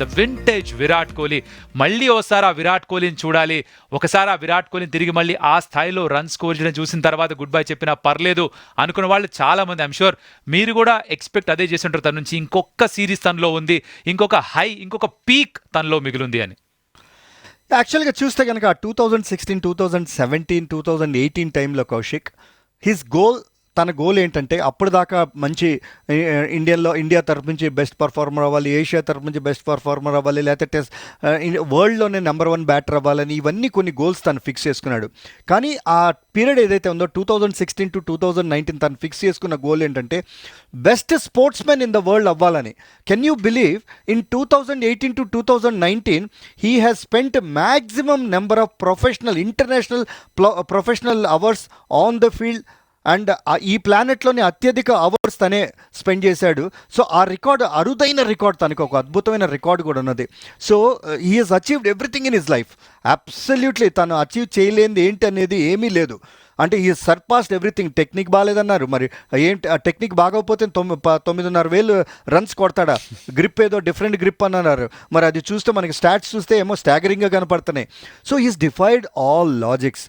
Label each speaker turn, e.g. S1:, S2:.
S1: The vintage Virat Kohli. మళ్ళీ ఒకసారి ఆ విరాట్ కోహ్లీని చూడాలి. ఒకసారి ఆ విరాట్ కోహ్లీని తిరిగి మళ్ళీ ఆ స్థాయిలో రన్ స్కోర్ చేయడం చూసిన తర్వాత గుడ్ బై చెప్పినా పర్లేదు అనుకున్న వాళ్ళు చాలా మంది ఐమ్ షూర్ మీరు కూడా ఎక్స్పెక్ట్ అదే చేసి ఉంటారు తన నుంచి. ఇంకొక సిరీస్ తనలో ఉంది. ఇంకొక హై ఇంకొక పీక్ తనలో మిగిలింది అని.
S2: యాక్చువల్గా చూస్తే కనుక two thousand sixteen two thousand seventeen two thousand eighteen టైంలో కౌశిక్ హిస్ గోల్ తన గోల్ ఏంటంటే అప్పుడు దాకా మంచి ఇండియన్లో ఇండియా తరపు నుంచి బెస్ట్ పర్ఫార్మర్ అవ్వాలి ఏషియా తరపు నుంచి బెస్ట్ పర్ఫార్మర్ అవ్వాలి లేకపోతే టెస్ట్ వరల్డ్లోనే నెంబర్ వన్ బ్యాటర్ అవ్వాలని ఇవన్నీ కొన్ని గోల్స్ తను ఫిక్స్ చేసుకున్నాడు. కానీ ఆ పీరియడ్ ఏదైతే ఉందో two thousand sixteen to two thousand nineteen తను ఫిక్స్ చేసుకున్న గోల్ ఏంటంటే best sportsmen in the world అవ్వాలని can you believe in two thousand eighteen to two thousand nineteen he has spent maximum number of professional international professional hours on the field and ఈ ప్లానెట్లోని అత్యధిక hours తనే spend చేశాడు. So ఆ record అరుదైన record తనకు ఒక అద్భుతమైన రికార్డ్ కూడా ఉన్నది. So he has achieved everything in his life. Absolutely తను అచీవ్ చేయలేనిది ఏంటి అనేది ఏమీ లేదు. అంటే ఈ సర్పాస్డ్ ఎవ్రీథింగ్. టెక్నిక్ బాగాలేదన్నారు. మరి ఏంటి ఆ టెక్నిక్ బాగోకపోతే తొమ్మిది తొమ్మిదిన్నర వేలు రన్స్ కొడతాడా? గ్రిప్ ఏదో డిఫరెంట్ గ్రిప్ అని అన్నారు. మరి అది చూస్తే మనకి స్టాట్స్ చూస్తే ఏమో స్టాగరింగ్గా కనపడుతున్నాయి. So he's defied all logics.